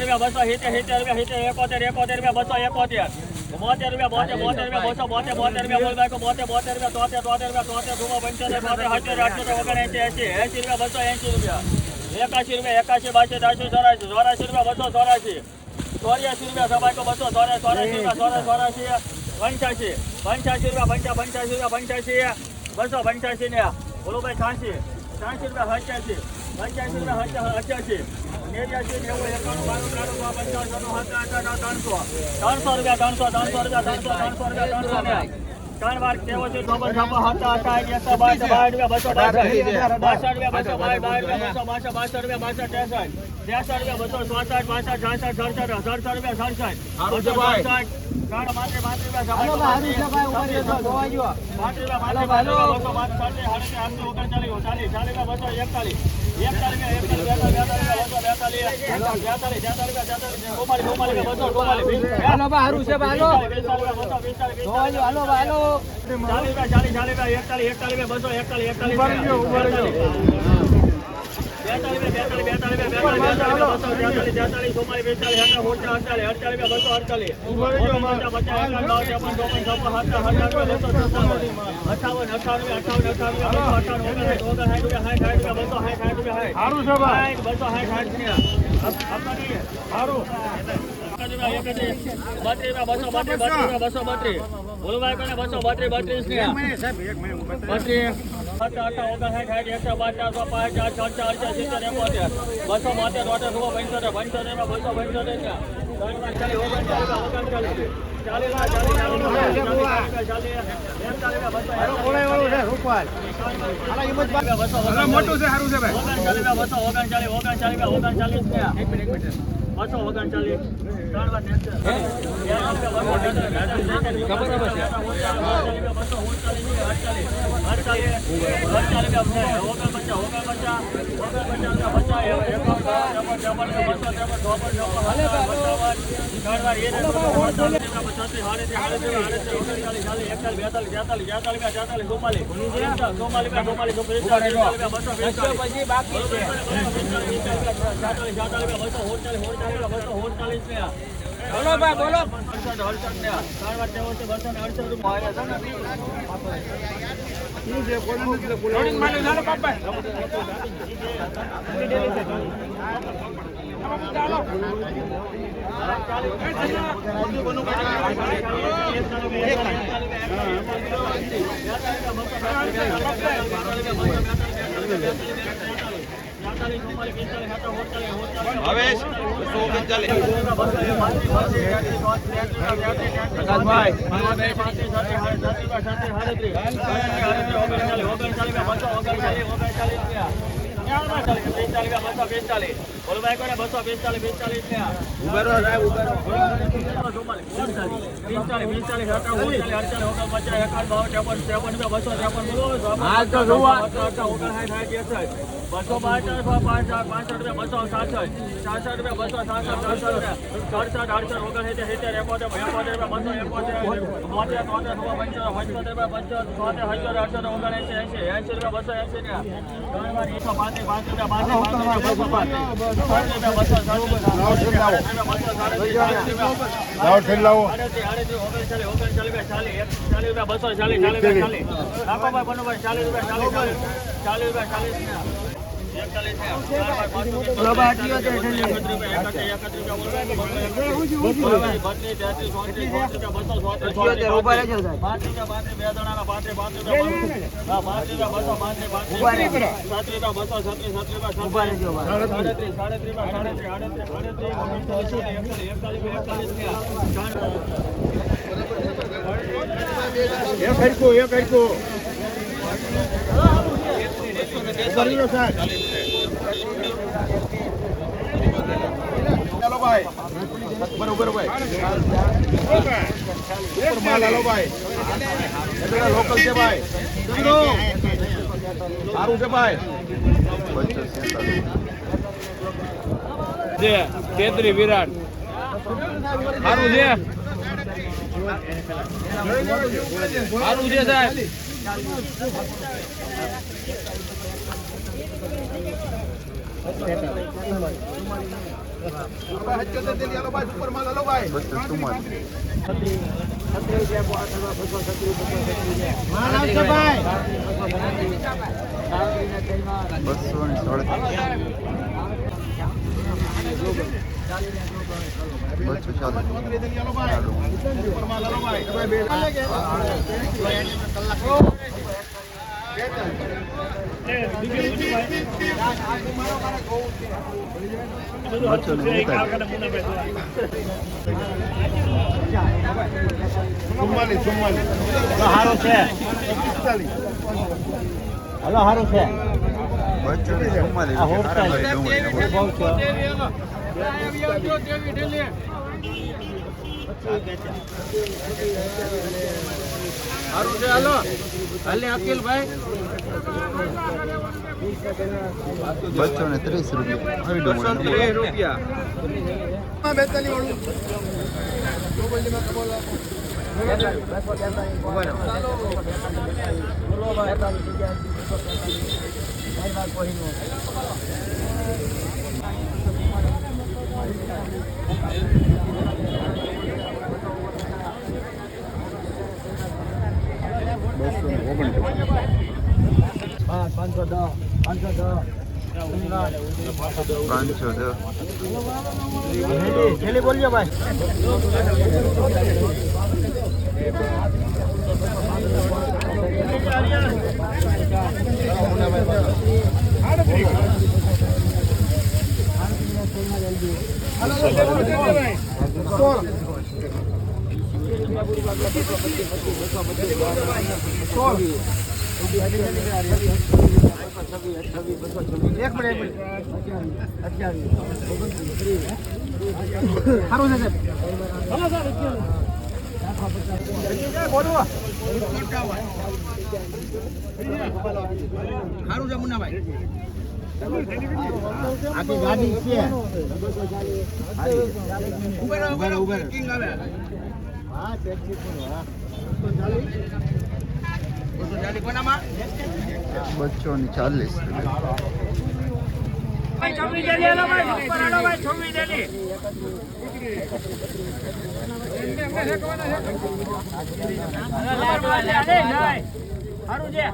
રૂપિયા બસો એકોતેર એકોતેર રૂપિયા બસો એકોતેર બોતેર રૂપિયા બોતેર બોતેર રૂપિયા બસો બોતેર બોતેર રૂપિયા બોલ બાઈકો બોતેર બોતેર રૂપિયા તોતેર તોતેર રૂપિયા તોતેર ધૂમો પંચોતેર બોતેર અઠ્યોતેર અઠ્યોતેર ઓગણએંસી એંસી એંસી રૂપિયા બસો એંસી રૂપિયા. એકાશી રૂપિયા એકાશી બાસી ચારસો ચોરાશી ચોરાશી રૂપિયા બસો ચોરાશી. ચોર્યાસી રૂપિયા સબાઈકો બસો ચોરાશી ચોરાશી રૂપિયા ચોરાશી ચોરાશી પંચ્યાસી પંચ્યાસી રૂપિયા પંચા પંચ્યાસી રૂપિયા પંચ્યાસી બસો પંચ્યાસી ને. બોલો ભાઈ છાસી છ્યાસી રૂપિયા સત્યાસી પંચ્યાસી રૂપિયા અઠ્યાસી. નેવ્યાસી નેવું એકાણું બાણું ત્રાણું પંચાવન છન્નું સત્તાવન અઠાવન ત્રણસો. ત્રણસો રૂપિયા ત્રણસો ત્રણસો રૂપિયા ત્રણસો ત્રણસો રૂપિયા ત્રણસો ને ત્રણ વાર કેવો છે? ચોપન છપ્પન સત્તા અઠાવન એકસો બાર બાર રૂપિયા બસો બાસઠ. બાસઠ રૂપિયા બસો બાર બાર રૂપિયા બસો બાસઠ બાસઠ રૂપિયા બાસઠ ત્રેસઠ. ત્રેસઠ રૂપિયા બસો ચોસઠ પાસઠ છાસઠ સડસઠ સડસઠ રૂપિયા સડસઠ. બસો સડસઠ. ત્રણ પાંત્રીસ પાંત્રીસ રૂપિયા પાંત્રીસ રૂપિયા પાંત્રીસ રૂપિયા બસો પાંત્રીસ આઠસો ઓગણચાલીસ ચાલીસ ચાલીસ બસો એકતાલીસ એકતાલીસ એકતાલીસ બસો એકતાલીસ એકતાલીસ બસો બેતાલીસ બસો બત્રીસ બસો બત્રીસ બત્રીસ બત્રીસ બસો બોતેર બોતેર પંચોતેર પંચોતેર બસો પંચોતેર ચાલીસ. ઓગણચાલીસ ઓગણચાલીસ મોટું છે હારું છે ભાઈ ઓગણચાલીસ ઓગણચાલીસ ઓગણચાલીસ ઓગણચાલીસ બસો ઓગણચાલીસ ત્રણ વાર બસો અડચાલીસ અડચાલીસ ઓગણપચાસ ઓગણપચાસ ઓગણપચાસ પચાસ ભાઈ બોલો ચોપન ચોપન પંચાવન ત્રણ વાર ચુમ્માલીસ ચુમ્માલીસ બસો બેતાલીસ પછી બાકી ભાવેશ બસો ઓગણચાલીસ બસો બસો પાંચ પાંચ પાંચ રૂપિયા સાસઠ સાસઠ રૂપિયા બસો સાસઠ સડસઠ રૂપિયા સડસઠ અડસઠ ઓગણસિત્તેર સિત્તેર એકોતેર રૂપિયા બસો એકોતેર બોતેર તોતેર સો પંચોતેર પંચોતેર રૂપિયા હજાર અડસઠ ઓગણએંસી એસી એંસી રૂપિયા બસો એસી ને ત્રણ વાર એકસો પાંત્રીસ બસો ચાલીસ ચાલીસ રૂપિયા ચાલીસ રૂપિયા ચાલીસ રાખો ભાઈ બનોભાઈ ચાલીસ રૂપિયા ચાલીસ ચાલીસ ચાલીસ રૂપિયા ચાલીસ ને એકતાલીસ ને ચાર વાર પાંચસો એકત્રીસ રૂપિયા એકત્રીસ એકત્રીસ રૂપિયા બત્રીસ તેત્રીસ ચોત્રીસ ચોત્રીસ રૂપિયા બસો ચોત્રીસ ચોત્રીસ પાંત્રીસ રૂપિયા પાંત્રીસ બે જણાના પાંત્રીસ પાંત્રીસ રૂપિયા હા પાંત્રીસ રૂપિયા બસો પાંત્રીસ પાંત્રીસ સાત્રીસ રૂપિયા બસો છત્રીસ છત્રીસ રૂપિયા સાડત્રીસ સાડત્રીસ રૂપિયા સાડત્રીસ આડત્રીસ આડત્રીસ ઓગણચાલીસ એકતાલીસ એકતાલીસ એકતાલીસ ને એક હરકું એક સાહેબ બરોબર ભાઈ. ભાઈ. લોકલ છે ભાઈ. સારું છે ભાઈ. જે તેત્રી વિરાટ. સારું છે? સારું છે સાહેબ ભાઈ સુપર માલ હાલો ભાઈ બસો ને સાડત્રીસ બસો સુપર માલ હાલો ભાઈ બસો ને બેતાલીસ ચુમ્માલીસ ચુમ્માલીસ છે હલો. સારું છે ચુમ્માલીસ સારા છે હાલો. હાલે અકીલ ભાઈ બસો ને ત્રીસ રૂપિયા બસો ત્રીસ રૂપિયા. બસો પાંચસો દસ છેલ્લી બોલજો ભાઈ સારું છે મુન્નાભાઈ આખી ગાડી છે ઉભેરો ઉભેરો ઉભેરો કિંગ આવે હા ટેક્સી પણ હા બસો ચાલીસ કોનામાં બસો ને ચાલીસ રૂપિયા